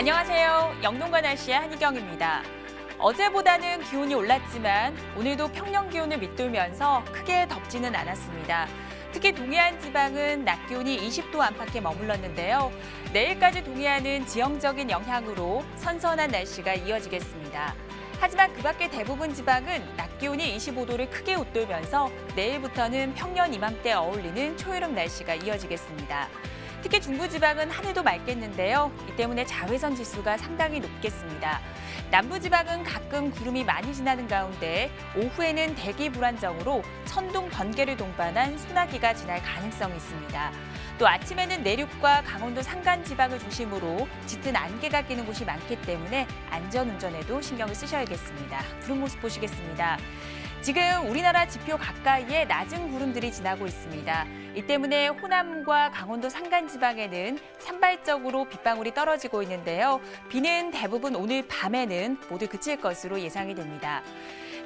안녕하세요. 영동과 날씨의 한희경입니다. 어제보다는 기온이 올랐지만 오늘도 평년 기온을 밑돌면서 크게 덥지는 않았습니다. 특히 동해안 지방은 낮 기온이 20도 안팎에 머물렀는데요. 내일까지 동해안은 지형적인 영향으로 선선한 날씨가 이어지겠습니다. 하지만 그 밖의 대부분 지방은 낮 기온이 25도를 크게 웃돌면서 내일부터는 평년 이맘때 어울리는 초여름 날씨가 이어지겠습니다. 특히 중부지방은 하늘도 맑겠는데요. 이 때문에 자외선 지수가 상당히 높겠습니다. 남부지방은 가끔 구름이 많이 지나는 가운데 오후에는 대기 불안정으로 천둥 번개를 동반한 소나기가 지날 가능성이 있습니다. 또 아침에는 내륙과 강원도 산간 지방을 중심으로 짙은 안개가 끼는 곳이 많기 때문에 안전 운전에도 신경을 쓰셔야겠습니다. 구름 모습 보시겠습니다. 지금 우리나라 지표 가까이에 낮은 구름들이 지나고 있습니다. 이 때문에 호남과 강원도 산간 지방에는 산발적으로 빗방울이 떨어지고 있는데요. 비는 대부분 오늘 밤에는 모두 그칠 것으로 예상이 됩니다.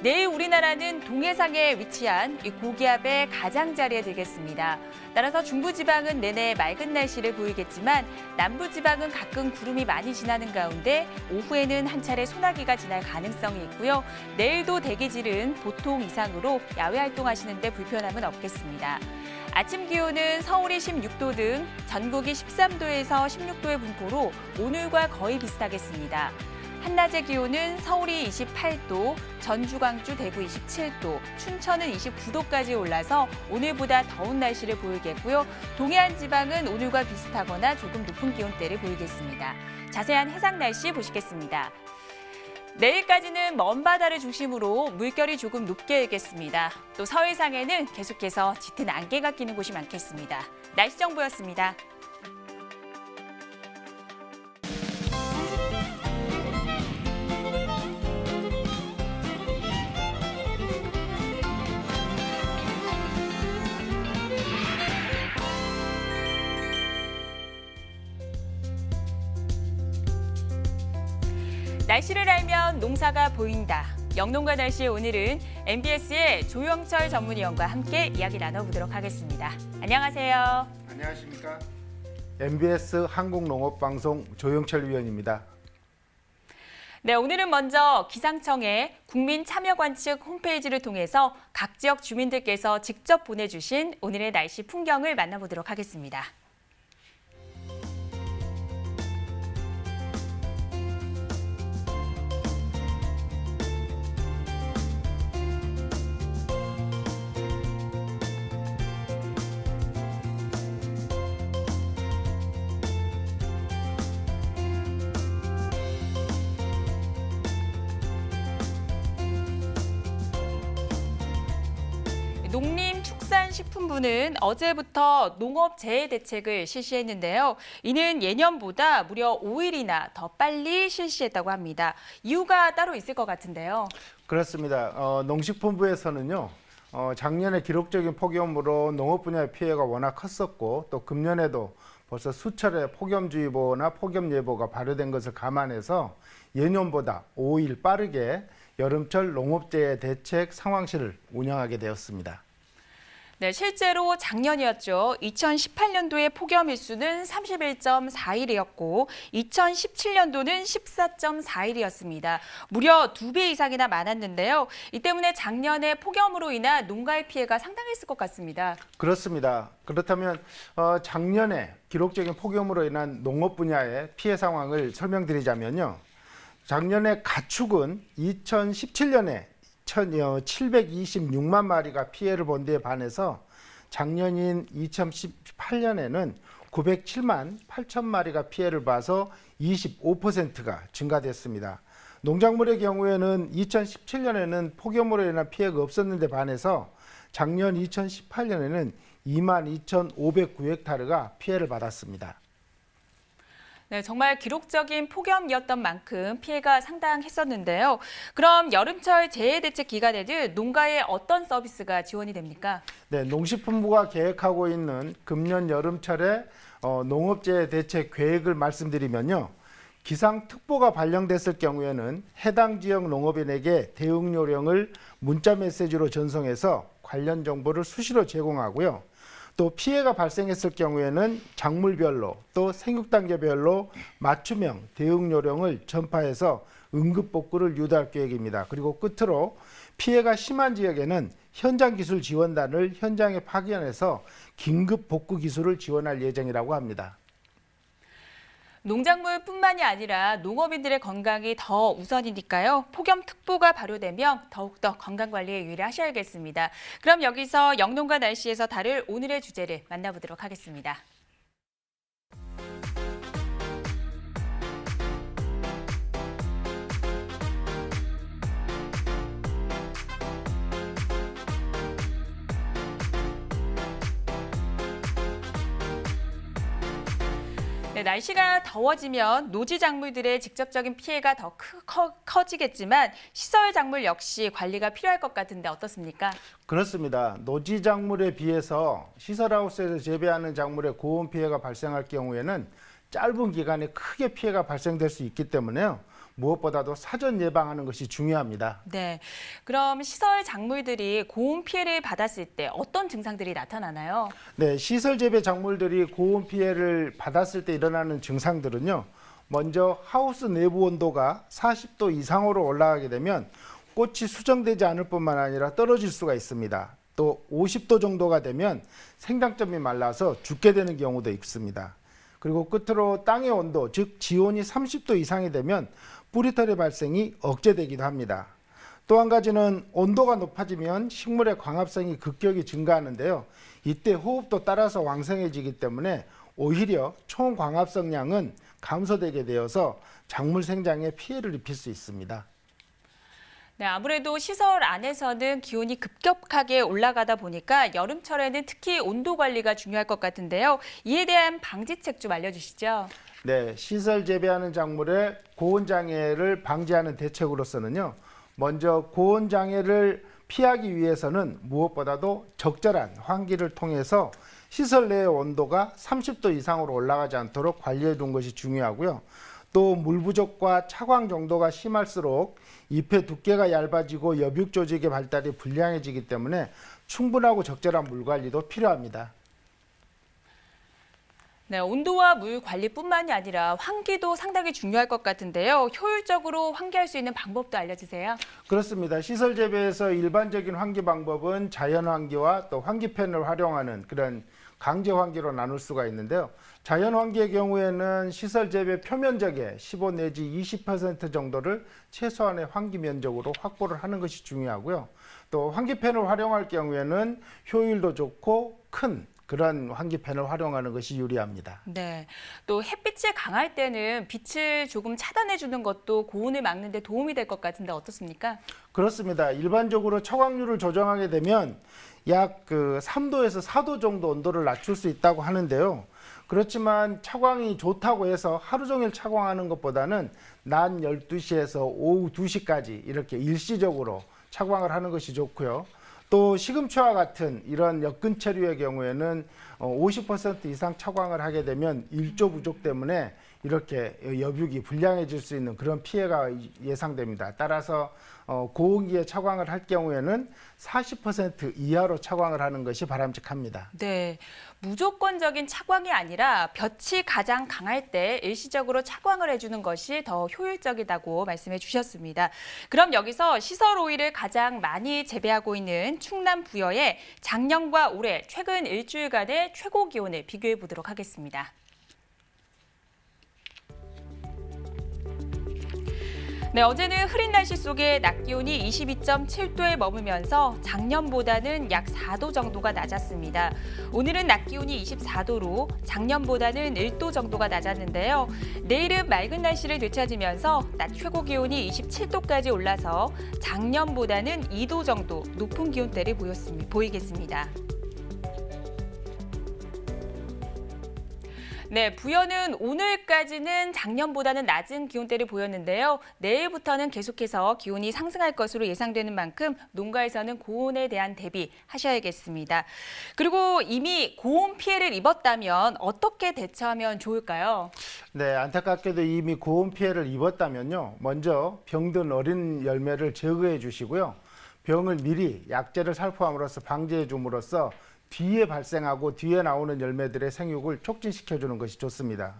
내일 우리나라는 동해상에 위치한 이 고기압의 가장자리에 들겠습니다. 따라서 중부지방은 내내 맑은 날씨를 보이겠지만 남부지방은 가끔 구름이 많이 지나는 가운데 오후에는 한 차례 소나기가 지날 가능성이 있고요. 내일도 대기질은 보통 이상으로 야외 활동하시는데 불편함은 없겠습니다. 아침 기온은 서울이 16도 등 전국이 13도에서 16도의 분포로 오늘과 거의 비슷하겠습니다. 한낮의 기온은 서울이 28도, 전주, 광주, 대구 27도, 춘천은 29도까지 올라서 오늘보다 더운 날씨를 보이겠고요. 동해안 지방은 오늘과 비슷하거나 조금 높은 기온대를 보이겠습니다. 자세한 해상 날씨 보시겠습니다. 내일까지는 먼 바다를 중심으로 물결이 조금 높게 일겠습니다. 또 서해상에는 계속해서 짙은 안개가 끼는 곳이 많겠습니다. 날씨 정보였습니다. 날씨를 알면 농사가 보인다. 영농가 날씨의 오늘은 MBS의 조영철 전문위원과 함께 이야기 나눠보도록 하겠습니다. 안녕하세요. 안녕하십니까? MBS 한국농업방송 조영철 위원입니다. 네, 오늘은 먼저 기상청의 국민참여관 측 홈페이지를 통해서 각 지역 주민들께서 직접 보내주신 오늘의 날씨 풍경을 만나보도록 하겠습니다. 농림축산식품부는 어제부터 농업 재해 대책을 실시했는데요. 이는 예년보다 무려 5일이나 더 빨리 실시했다고 합니다. 이유가 따로 있을 것 같은데요. 그렇습니다. 어, 농식품부에서는요. 어, 작년에 기록적인 폭염으로 농업 분야의 피해가 워낙 컸었고 또 금년에도 벌써 수차례 폭염주의보나 폭염예보가 발효된 것을 감안해서 예년보다 5일 빠르게 여름철 농업재해 대책 상황실을 운영하게 되었습니다. 네, 실제로 작년이었죠. 2018년도의 폭염 일수는 31.4일이었고 2017년도는 14.4일이었습니다. 무려 두 배 이상이나 많았는데요. 이 때문에 작년에 폭염으로 인한 농가의 피해가 상당했을 것 같습니다. 그렇습니다. 그렇다면 어, 작년에 기록적인 폭염으로 인한 농업 분야의 피해 상황을 설명드리자면요. 작년에 가축은 2017년에 726만 마리가 피해를 본 데에 반해서 작년인 2018년에는 907만 8천 마리가 피해를 봐서 25%가 증가됐습니다. 농작물의 경우에는 2017년에는 폭염으로 인한 피해가 없었는데 반해서 작년 2018년에는 2만 2,509헥타르가 피해를 받았습니다. 네, 정말 기록적인 폭염이었던 만큼 피해가 상당했었는데요. 그럼 여름철 재해 대책 기간에는 농가에 어떤 서비스가 지원이 됩니까? 네, 농식품부가 계획하고 있는 금년 여름철에 어, 농업재해 대책 계획을 말씀드리면요. 기상특보가 발령됐을 경우에는 해당 지역 농업인에게 대응 요령을 문자 메시지로 전송해서 관련 정보를 수시로 제공하고요. 또 피해가 발생했을 경우에는 작물별로 또 생육 단계별로 맞춤형 대응 요령을 전파해서 응급 복구를 유도할 계획입니다. 그리고 끝으로 피해가 심한 지역에는 현장 기술 지원단을 현장에 파견해서 긴급 복구 기술을 지원할 예정이라고 합니다. 농작물뿐만이 아니라 농업인들의 건강이 더 우선이니까요. 폭염특보가 발효되면 더욱더 건강관리에 유의하셔야겠습니다. 그럼 여기서 영농가 날씨에서 다룰 오늘의 주제를 만나보도록 하겠습니다. 날씨가 더워지면 노지 작물들의 직접적인 피해가 더 크, 커, 커지겠지만 시설 작물 역시 관리가 필요할 것 같은데 어떻습니까? 그렇습니다. 노지 작물에 비해서 시설하우스에서 재배하는 작물의 고온 피해가 발생할 경우에는 짧은 기간에 크게 피해가 발생될 수 있기 때문에요. 무엇보다도 사전 예방하는 것이 중요합니다. 네. 그럼 시설 작물들이 고온 피해를 받았을 때 어떤 증상들이 나타나나요? 네, 시설 재배 작물들이 고온 피해를 받았을 때 일어나는 증상들은요. 먼저 하우스 내부 온도가 40도 이상으로 올라가게 되면 꽃이 수정되지 않을 뿐만 아니라 떨어질 수가 있습니다. 또 50도 정도가 되면 생장점이 말라서 죽게 되는 경우도 있습니다. 그리고 끝으로 땅의 온도, 즉 지온이 30도 이상이 되면 뿌리털의 발생이 억제되기도 합니다. 또 한 가지는 온도가 높아지면 식물의 광합성이 급격히 증가하는데요. 이때 호흡도 따라서 왕성해지기 때문에 오히려 총 광합성량은 감소되게 되어서 작물 생장에 피해를 입힐 수 있습니다. 네, 아무래도 시설 안에서는 기온이 급격하게 올라가다 보니까 여름철에는 특히 온도 관리가 중요할 것 같은데요. 이에 대한 방지책 좀 알려주시죠. 네, 시설 재배하는 작물의 고온 장애를 방지하는 대책으로서는요. 먼저 고온 장애를 피하기 위해서는 무엇보다도 적절한 환기를 통해서 시설 내의 온도가 30도 이상으로 올라가지 않도록 관리해 둔 것이 중요하고요. 또 물 부족과 차광 정도가 심할수록 잎의 두께가 얇아지고 여육 조직의 발달이 불량해지기 때문에 충분하고 적절한 물 관리도 필요합니다. 네, 온도와 물 관리뿐만이 아니라 환기도 상당히 중요할 것 같은데요. 효율적으로 환기할 수 있는 방법도 알려주세요. 그렇습니다. 시설 재배에서 일반적인 환기 방법은 자연 환기와 또 환기팬을 활용하는 그런 강제 환기로 나눌 수가 있는데요. 자연 환기의 경우에는 시설 재배 표면적의 15 내지 20% 정도를 최소한의 환기 면적으로 확보를 하는 것이 중요하고요. 또 환기팬을 활용할 경우에는 효율도 좋고 큰 그런 환기팬을 활용하는 것이 유리합니다. 네, 또 햇빛이 강할 때는 빛을 조금 차단해 주는 것도 고온을 막는 데 도움이 될 것 같은데 어떻습니까? 그렇습니다. 일반적으로 처광률을 조정하게 되면 약 그 3도에서 4도 정도 온도를 낮출 수 있다고 하는데요. 그렇지만 차광이 좋다고 해서 하루 종일 차광하는 것보다는 낮 12시에서 오후 2시까지 이렇게 일시적으로 차광을 하는 것이 좋고요. 또 시금치와 같은 이런 엽근체류의 경우에는 50% 이상 차광을 하게 되면 일조 부족 때문에 이렇게 여육이 불량해질 수 있는 그런 피해가 예상됩니다. 따라서 어, 고온기에 차광을 할 경우에는 40% 이하로 차광을 하는 것이 바람직합니다. 네, 무조건적인 차광이 아니라 볕이 가장 강할 때 일시적으로 차광을 해주는 것이 더 효율적이다고 말씀해 주셨습니다. 그럼 여기서 시설 오일을 가장 많이 재배하고 있는 충남 부여의 작년과 올해 최근 일주일간의 최고 기온을 비교해 보도록 하겠습니다. 네, 어제는 흐린 날씨 속에 낮 기온이 22.7도에 머물면서 작년보다는 약 4도 정도가 낮았습니다. 오늘은 낮 기온이 24도로 작년보다는 1도 정도가 낮았는데요. 내일은 맑은 날씨를 되찾으면서 낮 최고 기온이 27도까지 올라서 작년보다는 2도 정도 높은 기온대를 보였습니다. 보이겠습니다. 네, 부여는 오늘까지는 작년보다는 낮은 기온대를 보였는데요. 내일부터는 계속해서 기온이 상승할 것으로 예상되는 만큼 농가에서는 고온에 대한 대비 하셔야겠습니다. 그리고 이미 고온 피해를 입었다면 어떻게 대처하면 좋을까요? 네, 안타깝게도 이미 고온 피해를 입었다면요. 먼저 병든 어린 열매를 제거해 주시고요. 병을 미리 약제를 살포함으로써 방지해 줌으로써 뒤에 발생하고 뒤에 나오는 열매들의 생육을 촉진시켜 주는 것이 좋습니다.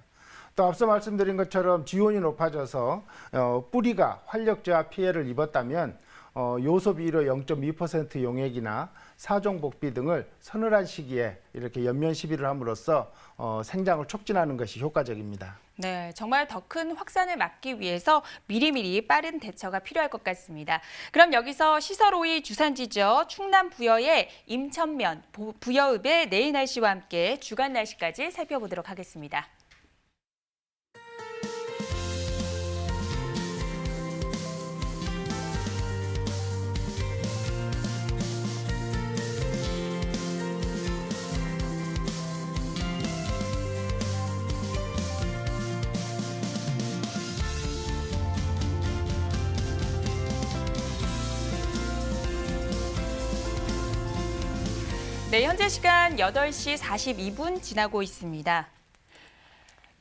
또 앞서 말씀드린 것처럼 지온이 높아져서 어, 뿌리가 활력 저하 피해를 입었다면 어, 요소 비료 0.2% 용액이나 사종 복비 등을 서늘한 시기에 이렇게 연면 시비를 함으로써 어, 생장을 촉진하는 것이 효과적입니다. 네, 정말 더 큰 확산을 막기 위해서 미리미리 빠른 대처가 필요할 것 같습니다. 그럼 여기서 시설 오이 주산지죠. 충남 부여의 임천면 보- 부여읍의 내일 날씨와 함께 주간 날씨까지 살펴보도록 하겠습니다. 현재 시간 8시 42분 지나고 있습니다.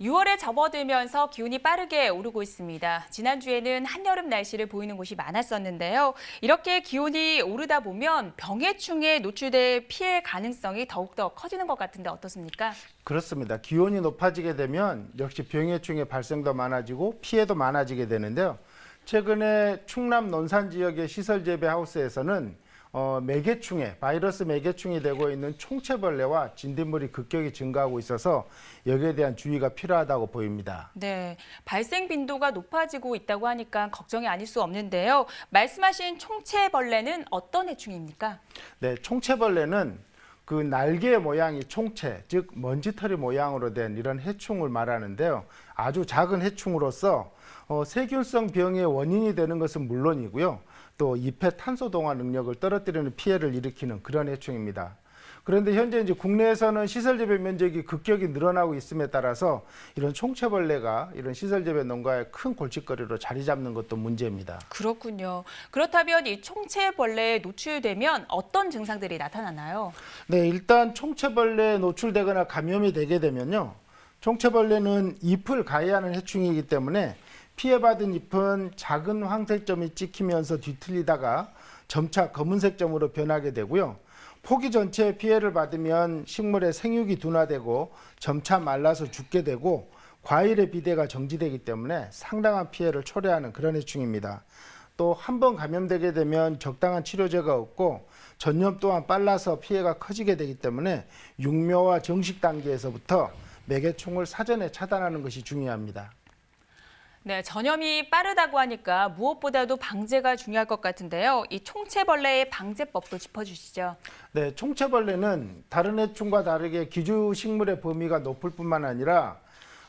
6월에 접어들면서 기온이 빠르게 오르고 있습니다. 지난주에는 한여름 날씨를 보이는 곳이 많았었는데요. 이렇게 기온이 오르다 보면 병해충에 노출될 피해 가능성이 더욱더 커지는 것 같은데 어떻습니까? 그렇습니다. 기온이 높아지게 되면 역시 병해충의 발생도 많아지고 피해도 많아지게 되는데요. 최근에 충남 논산 지역의 시설 재배 하우스에서는 어, 매개충에 바이러스 매개충이 되고 있는 총체벌레와 진딧물이 급격히 증가하고 있어서 여기에 대한 주의가 필요하다고 보입니다. 네, 발생 빈도가 높아지고 있다고 하니까 걱정이 아닐 수 없는데요. 말씀하신 총체벌레는 어떤 해충입니까? 네, 총체벌레는 그 날개 모양이 총체, 즉 먼지털이 모양으로 된 이런 해충을 말하는데요. 아주 작은 해충으로서 어, 세균성 병의 원인이 되는 것은 물론이고요. 또 잎의 탄소 동화 능력을 떨어뜨리는 피해를 일으키는 그런 해충입니다. 그런데 현재 이제 국내에서는 시설 재배 면적이 급격히 늘어나고 있음에 따라서 이런 총체벌레가 이런 시설 재배 농가의 큰 골칫거리로 자리 잡는 것도 문제입니다. 그렇군요. 그렇다면 이 총체벌레에 노출되면 어떤 증상들이 나타나나요? 네, 일단 총체벌레에 노출되거나 감염이 되게 되면요. 총체벌레는 잎을 가해하는 해충이기 때문에 피해받은 잎은 작은 황색점이 찍히면서 뒤틀리다가 점차 검은색 점으로 변하게 되고요. 포기 전체에 피해를 받으면 식물의 생육이 둔화되고 점차 말라서 죽게 되고 과일의 비대가 정지되기 때문에 상당한 피해를 초래하는 그런 해충입니다. 또 한 번 감염되게 되면 적당한 치료제가 없고 전염 또한 빨라서 피해가 커지게 되기 때문에 육묘와 정식 단계에서부터 매개충을 사전에 차단하는 것이 중요합니다. 네, 전염이 빠르다고 하니까 무엇보다도 방제가 중요할 것 같은데요. 이 총체벌레의 방제법도 짚어주시죠. 네, 총체벌레는 다른 해충과 다르게 기주식물의 범위가 높을 뿐만 아니라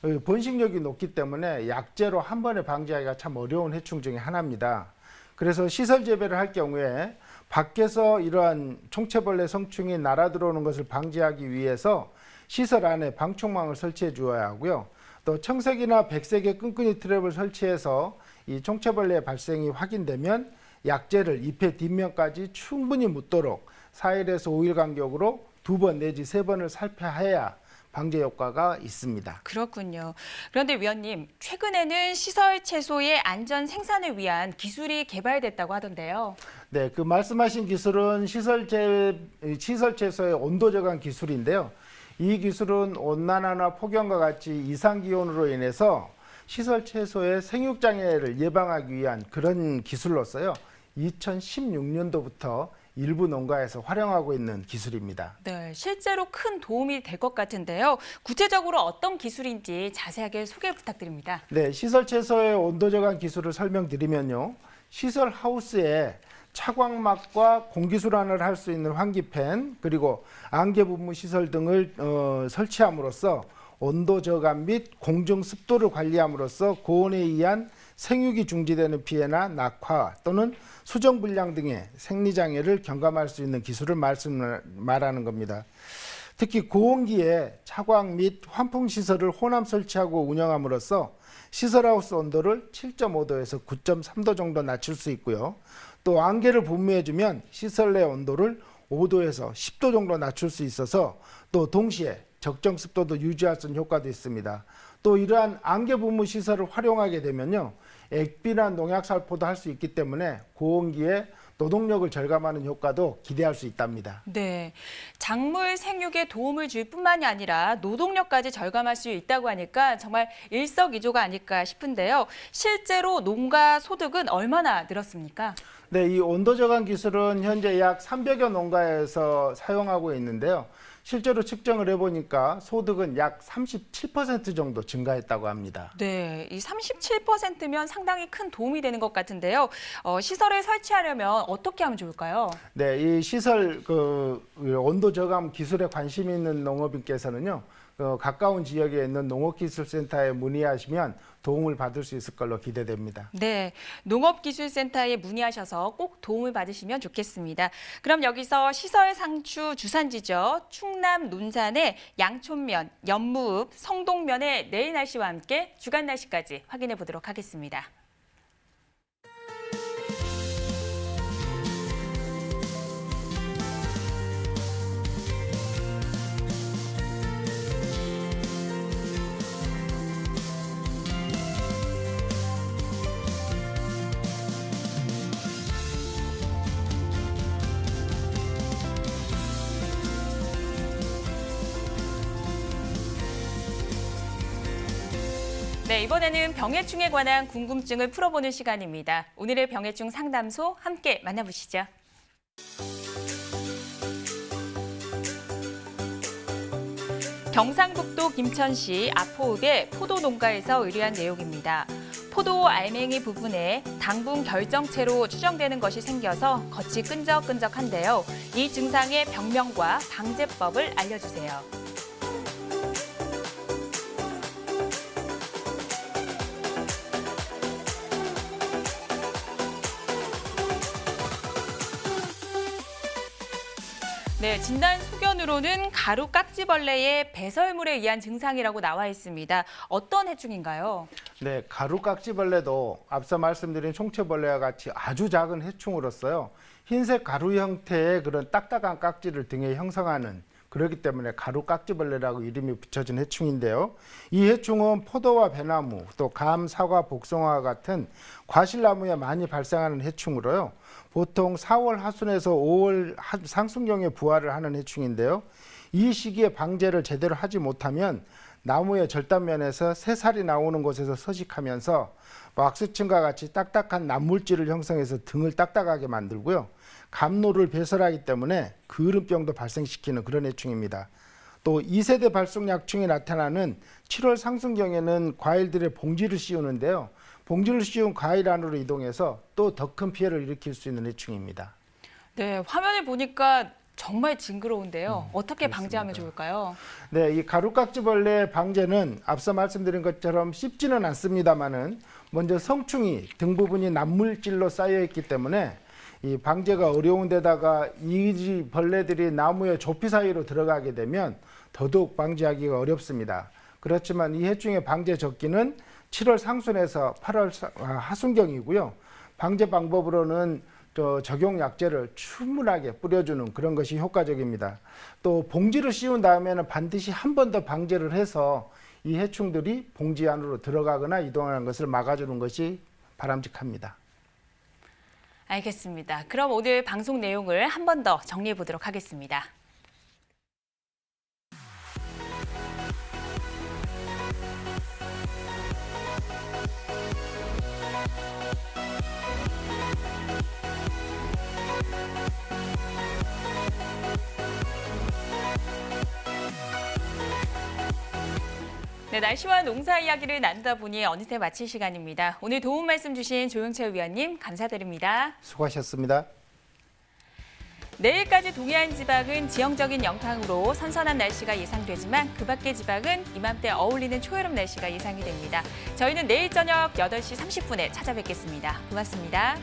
어, 번식력이 높기 때문에 약제로 한 번에 방지하기가 참 어려운 해충 중에 하나입니다. 그래서 시설 재배를 할 경우에 밖에서 이러한 총체벌레 성충이 날아 들어오는 것을 방지하기 위해서 시설 안에 방충망을 설치해 주어야 하고요. 또 청색이나 백색의 끈끈이 트랩을 설치해서 이 총체벌레의 발생이 확인되면 약제를 잎의 뒷면까지 충분히 묻도록 4일에서 5일 간격으로 두 번 내지 세 번을 살펴야 방제 효과가 있습니다. 그렇군요. 그런데 위원님, 최근에는 시설 채소의 안전 생산을 위한 기술이 개발됐다고 하던데요. 네, 그 말씀하신 기술은 시설제 시설 채소의 온도 저감 기술인데요. 이 기술은 온난화나 폭염과 같이 이상 기온으로 인해서 시설 채소의 생육 장애를 예방하기 위한 그런 기술로서요. 2016년도부터 일부 농가에서 활용하고 있는 기술입니다. 네, 실제로 큰 도움이 될 것 같은데요. 구체적으로 어떤 기술인지 자세하게 소개 부탁드립니다. 네, 시설 채소의 온도 저감 기술을 설명드리면요. 시설 하우스에 차광막과 공기 순환을 할 수 있는 환기팬 그리고 안개 분무 시설 등을 어, 설치함으로써 온도 저감 및 공정 습도를 관리함으로써 고온에 의한 생육이 중지되는 피해나 낙화 또는 수정 불량 등의 생리 장애를 경감할 수 있는 기술을 말씀 말하는 겁니다. 특히 고온기에 차광 및 환풍 시설을 호남 설치하고 운영함으로써 시설하우스 온도를 7.5도에서 9.3도 정도 낮출 수 있고요. 또 안개를 분무해주면 시설 내 온도를 5도에서 10도 정도 낮출 수 있어서 또 동시에 적정 습도도 유지할 수 있는 효과도 있습니다. 또 이러한 안개 분무 시설을 활용하게 되면요. 액비나 농약 살포도 할 수 있기 때문에 고온기에 노동력을 절감하는 효과도 기대할 수 있답니다. 네. 작물 생육에 도움을 줄 뿐만이 아니라 노동력까지 절감할 수 있다고 하니까 정말 일석이조가 아닐까 싶은데요. 실제로 농가 소득은 얼마나 늘었습니까? 네, 이 온도 저감 기술은 현재 약 300여 농가에서 사용하고 있는데요. 실제로 측정을 해보니까 소득은 약 37% 정도 증가했다고 합니다. 네, 이 37%면 상당히 큰 도움이 되는 것 같은데요. 어, 시설을 설치하려면 어떻게 하면 좋을까요? 네, 이 시설 그 온도 저감 기술에 관심 있는 농업인께서는요. 어, 가까운 지역에 있는 농업기술센터에 문의하시면 도움을 받을 수 있을 걸로 기대됩니다. 네, 농업기술센터에 문의하셔서 꼭 도움을 받으시면 좋겠습니다. 그럼 여기서 시설 상추 주산지죠. 충남 논산의 양촌면, 연무읍, 성동면의 내일 날씨와 함께 주간 날씨까지 확인해 보도록 하겠습니다. 네, 이번에는 병해충에 관한 궁금증을 풀어보는 시간입니다. 오늘의 병해충 상담소 함께 만나보시죠. 경상북도 김천시 아포읍의 포도 농가에서 의뢰한 내용입니다. 포도 알맹이 부분에 당분 결정체로 추정되는 것이 생겨서 겉이 끈적끈적한데요. 이 증상의 병명과 방제법을 알려주세요. 네, 진단 소견으로는 가루 깍지벌레의 배설물에 의한 증상이라고 나와 있습니다. 어떤 해충인가요? 네, 가루 깍지벌레도 앞서 말씀드린 총체벌레와 같이 아주 작은 해충으로서요. 흰색 가루 형태의 그런 딱딱한 깍지를 등에 형성하는 그렇기 때문에 가루깍지벌레라고 이름이 붙여진 해충인데요. 이 해충은 포도와 배나무, 또 감, 사과, 복숭아와 같은 과실나무에 많이 발생하는 해충으로요. 보통 4월 하순에서 5월 하- 상순경에 부화를 하는 해충인데요. 이 시기에 방제를 제대로 하지 못하면 나무의 절단면에서 새살이 나오는 곳에서 서식하면서 왁스층과 같이 딱딱한 남물질을 형성해서 등을 딱딱하게 만들고요. 감로를 배설하기 때문에 그름병도 발생시키는 그런 해충입니다. 또 2세대 발송약충이 나타나는 7월 상순경에는 과일들의 봉지를 씌우는데요. 봉지를 씌운 과일 안으로 이동해서 또 더 큰 피해를 일으킬 수 있는 해충입니다. 네, 화면을 보니까 정말 징그러운데요. 어떻게 방지하면 좋을까요? 네, 이 가루깍지벌레 방제는 앞서 말씀드린 것처럼 쉽지는 않습니다만은 먼저 성충이 등 부분이 남물질로 쌓여 있기 때문에 이 방제가 어려운 데다가 이 벌레들이 나무의 조피 사이로 들어가게 되면 더더욱 방지하기가 어렵습니다. 그렇지만 이 해충의 방제 적기는 7월 상순에서 8월 사- 아, 하순경이고요. 방제 방법으로는 저 적용 약제를 충분하게 뿌려주는 그런 것이 효과적입니다. 또 봉지를 씌운 다음에는 반드시 한 번 더 방제를 해서 이 해충들이 봉지 안으로 들어가거나 이동하는 것을 막아주는 것이 바람직합니다. 알겠습니다. 그럼 오늘 방송 내용을 한 번 더 정리해 보도록 하겠습니다. 네, 날씨와 농사 이야기를 나누다 보니 어느새 마칠 시간입니다. 오늘 도움 말씀 주신 조영철 위원님 감사드립니다. 수고하셨습니다. 내일까지 동해안 지방은 지형적인 영향으로 선선한 날씨가 예상되지만 그 밖의 지방은 이맘때 어울리는 초여름 날씨가 예상이 됩니다. 저희는 내일 저녁 8시 30분에 찾아뵙겠습니다. 고맙습니다.